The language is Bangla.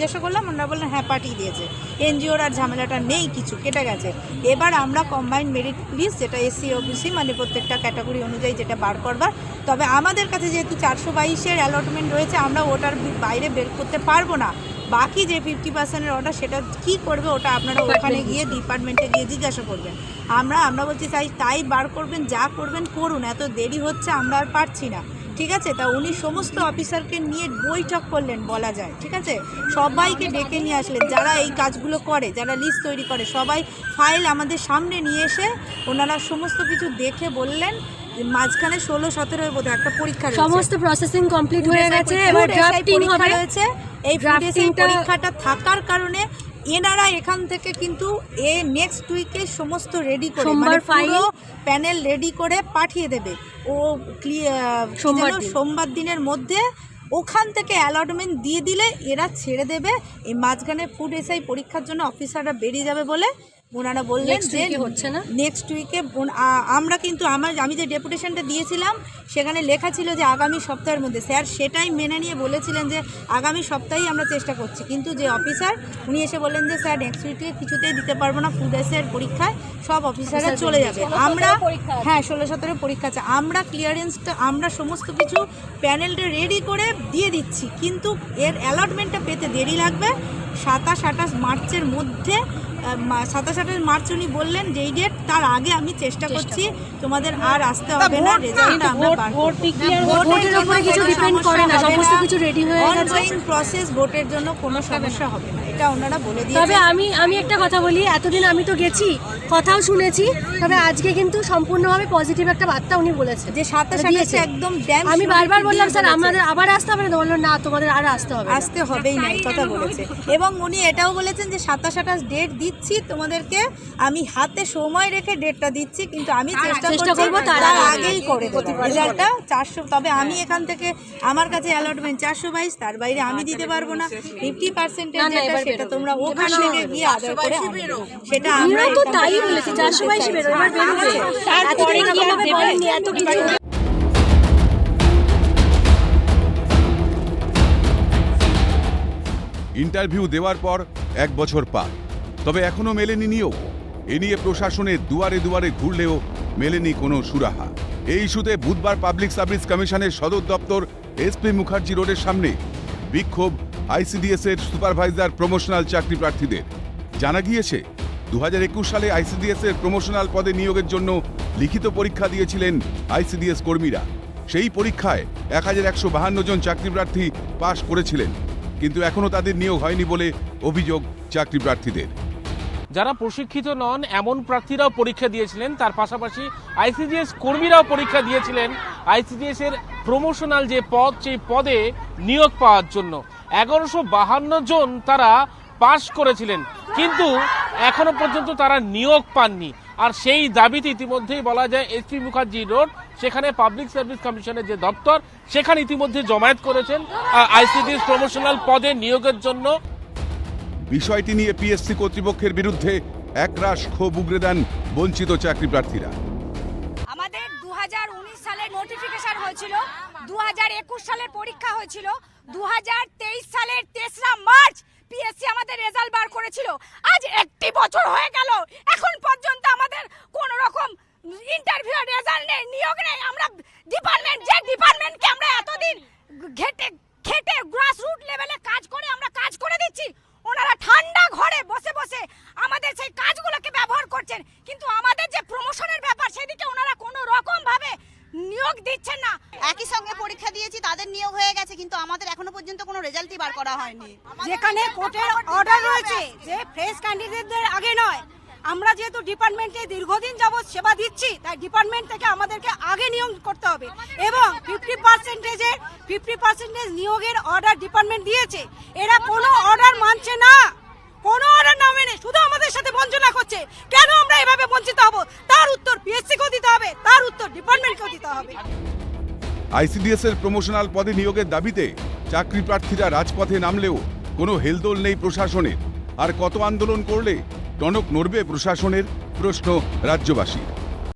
জিজ্ঞাসা করলাম ওনারা বললেন হ্যাঁ পাঠিয়ে দিয়েছে। এনজিওর আর ঝামেলাটা নেই কিছু কেটে গেছে। এবার আমরা কম্বাইন্ড মেরিট লিস্ট যেটা এসসি ওবিসি মানে প্রত্যেকটা ক্যাটাগরি অনুযায়ী যেটা বার করবার তবে আমাদের কাছে যেহেতু চারশো বাইশের অ্যালটমেন্ট রয়েছে আমরা ওটার বাইরে বের করতে পারব না। বাকি যে ফিফটি পার্সেন্টের অর্ডার সেটা কি করবে ওটা আপনারা ওখানে গিয়ে ডিপার্টমেন্টে গিয়ে জিজ্ঞাসা করবেন। আমরা আমরা বলছি তাই তাই বার করবেন যা করবেন করুন। এত দেরি হচ্ছে আমরা আর পারছি না। ঠিক আছে? তা উনি সমস্ত অফিসারকে নিয়ে বৈঠক করলেন বলা যায় ঠিক আছে? সবাইকে ডেকে নিয়ে আসলেন। যারা এই কাজগুলো করে যারা লিস্ট তৈরি করে সবাই ফাইল আমাদের সামনে নিয়ে এসে ওনারা সমস্ত কিছু দেখে বললেন। যে মাঝখানে ষোলো সতেরো বোধহয় একটা পরীক্ষা সমস্ত প্রসেসিং কমপ্লিট হয়ে গেছে। এবার ড্রাফটিং হবে এই পরীক্ষাটা থাকার কারণে এনারা এখান থেকে কিন্তু এ নেক্সট উইকে সমস্ত রেডি করে সোমবার মানে পুরো প্যানেল রেডি করে পাঠিয়ে দেবে। ও ক্লিয়ার সোমবার সোমবার দিনের মধ্যে ওখান থেকে অ্যালটমেন্ট দিয়ে দিলে এরা ছেড়ে দেবে। এই মাঝখানে ফুড এসআই পরীক্ষার জন্য অফিসাররা বেরিয়ে যাবে বলে ওনারা বললেন যে হচ্ছে না? নেক্সট উইকে আমরা কিন্তু আমার আমি যে ডেপুটেশনটা দিয়েছিলাম সেখানে লেখা ছিল যে আগামী সপ্তাহের মধ্যে। স্যার সেটাই মেনে নিয়ে বলেছিলেন যে আগামী সপ্তাহেই আমরা চেষ্টা করছি। কিন্তু যে অফিসার উনি এসে বললেন যে স্যার নেক্সট উইকে কিছুতেই দিতে পারব না ফুড এসের পরীক্ষায় সব অফিসাররা চলে যাবে। আমরা হ্যাঁ ষোলো সতেরো পরীক্ষা আছে। আমরা ক্লিয়ারেন্সটা আমরা সমস্ত কিছু প্যানেলটা রেডি করে দিয়ে দিচ্ছি। কিন্তু এর অ্যালটমেন্টটা পেতে দেরি লাগবে। সাতাশ আঠাশ মার্চের মধ্যে সাতাশ আঠাশ মার্চ উনি বললেন যেই ডেট তার আগে আমি চেষ্টা করছি তোমাদের আর আসতে হবে না রেজাল্টটা আমরা ভোটের উপরে কিছু ডিপেন্ড করে না সমস্ত কিছু রেডি হয়ে গেছে। অনগোয়িং প্রসেস ভোটের জন্য কোনো সমস্যা হবে না। এটা ওনারা বলে তবে আমি আমি একটা কথা বলি এতদিন আমি তো গেছি কথাও শুনেছি তবে আজকে কিন্তু সম্পূর্ণভাবে পজিটিভ একটা বার্তা উনি বলেছেন। যে সাতাশ আঠাশে একদম ড্যাম আমি বারবার বললাম স্যার আমাদের আবার আসতে হবে না? বলল না তোমাদের আর আসতে হবে আসতে হবেই না কথা বলেছে। এবং উনি এটাও বলেছেন যে সাতাশ আঠাশ ডেট দিচ্ছি তোমাদেরকে। আমি হাতে সময় রেখে ডেটটা দিচ্ছি কিন্তু আমি চেষ্টা করব তার আগেই করে রেজাল্টটা চারশো তবে আমি এখান থেকে আমার কাছে অ্যালটমেন্ট চারশো বাইশ তার বাইরে আমি দিতে পারব না। ফিফটি যেটা সেটা তোমরা ওখান থেকে গিয়ে আদায় করে সেটা আমরা তো তাই বলেছি চারশো বাইশে বেরোবে এত কিছু? ইন্টারভিউ দেওয়ার পর এক বছর পার। তবে এখনও মেলেনি নিয়োগ। এ নিয়ে প্রশাসনের দুয়ারে দুয়ারে ঘুরলেও মেলেনি কোনো সুরাহা। এই ইস্যুতে বুধবার পাবলিক সার্ভিস কমিশনের সদর দপ্তর এসপি মুখার্জি রোডের সামনে বিক্ষোভ আইসিডিএস এর সুপারভাইজার প্রমোশনাল চাকরি প্রার্থীদের। জানা গিয়েছে দু হাজার একুশ সালে আইসিডিএস এর প্রমোশনাল পদে নিয়োগের জন্য লিখিত পরীক্ষা দিয়েছিলেন আইসিডিএস কর্মীরা। সেই পরীক্ষায় এক হাজার একশো বাহান্ন জন চাকরি প্রার্থী পাশ করেছিলেন। কিন্তু এখনও তাদের নিয়োগ হয়নি বলে অভিযোগ চাকরি প্রার্থীদের। যারা প্রশিক্ষিত নন, এমন প্রার্থীরাও পরীক্ষা দিয়েছিলেন। তার পাশাপাশি আইসিডিএস কর্মীরাও পরীক্ষা দিয়েছিলেন। আইসিডিএস এর প্রমোশনাল যে পদ, সেই পদে নিয়োগ পাওয়ার জন্য। এগারোশো বাহান্ন জন তারা পাশ করেছিলেন। কিন্তু এখনও পর্যন্ত তারা নিয়োগ পাননি। আর সেই দাবিতে ইতিমধ্যেই বলা যায় এসপি মুখার্জি রোড সেখানে পাবলিক সার্ভিস কমিশনের যে দপ্তর সেখানে ইতিমধ্যে জমায়েত করেছেন আইসিডিএস প্রমোশনাল পদে নিয়োগের জন্য। বিষয়টি নিয়ে পিএসসি কর্তৃপক্ষের বিরুদ্ধে একরাশ ক্ষোভ উগরে দেন বঞ্চিত চাকরি প্রার্থীরা। আমাদের দু হাজার উনিশ সালের নোটিফিকেশন হয়েছিল দু হাজার একুশ সালের পরীক্ষা হয়েছিল দু হাজার তেইশ সালের তেসরা মার্চ পিএসসি আমাদের রেজাল্ট বার করেছিল। আজ একটি বছর হয়ে গেল এখন পর্যন্ত আমাদের কোন রকম ইন্টারভিউ রেজাল্ট নেই নিয়োগ নেই আমরা ডিপার্টমেন্ট যে ডিপার্টমেন্টকে আমরা এতদিন ঘেটে খেটে গ্রাস রুট লেভেলে কাজ করে আমরা কাজ করে দিচ্ছি ওনারা ঠান্ডা ঘরে বসে বসে আমাদের সেই কাজগুলোকে ব্যবহার করছেন কিন্তু আমাদের যে প্রমোশনের ব্যাপার সেদিকে ওনারা কোনো রকম ভাবে নিয়োগ দিচ্ছেন না একই সঙ্গে পরীক্ষা দিয়েছি তাদের নিয়োগ হয়ে গেছে, কিন্তু আমাদের এখনও পর্যন্ত কোনো রেজাল্টই বার করা হয়নি। যেখানে কোর্টের অর্ডার রয়েছে যে ফ্রেশ ক্যান্ডিডেটদের আগে নয়। আমরা যেহেতু ডিপার্টমেন্টে দীর্ঘদিন যাবৎ সেবা দিচ্ছি, তাই ডিপার্টমেন্ট থেকে আমাদেরকে আগে নিয়োগ করতে হবে। এবং ফিফটি পার্সেন্টেজের ফিফটি পার্সেন্টেজ নিয়োগের অর্ডার ডিপার্টমেন্ট দিয়েছে। এরা কোনো অর্ডার মানছে না। কোনো অর্ডার না মেনে শুধু আমাদের সাথে বঞ্চনা করছে। কেন আমরা এভাবে বঞ্চিত হব? তার উত্তর পিএসসিকেও দিতে হবে, তার উত্তর ডিপার্টমেন্টকেও দিতে হবে। আইসিডিএস এর প্রমোশনাল পদে নিয়োগের দাবিতে চাকরি প্রার্থীরা রাজপথে নামলেও কোনো হেলদোল নেই প্রশাসনের। আর কত আন্দোলন করলে টনক নড়বে প্রশাসনের? প্রশ্ন রাজ্যবাসীর।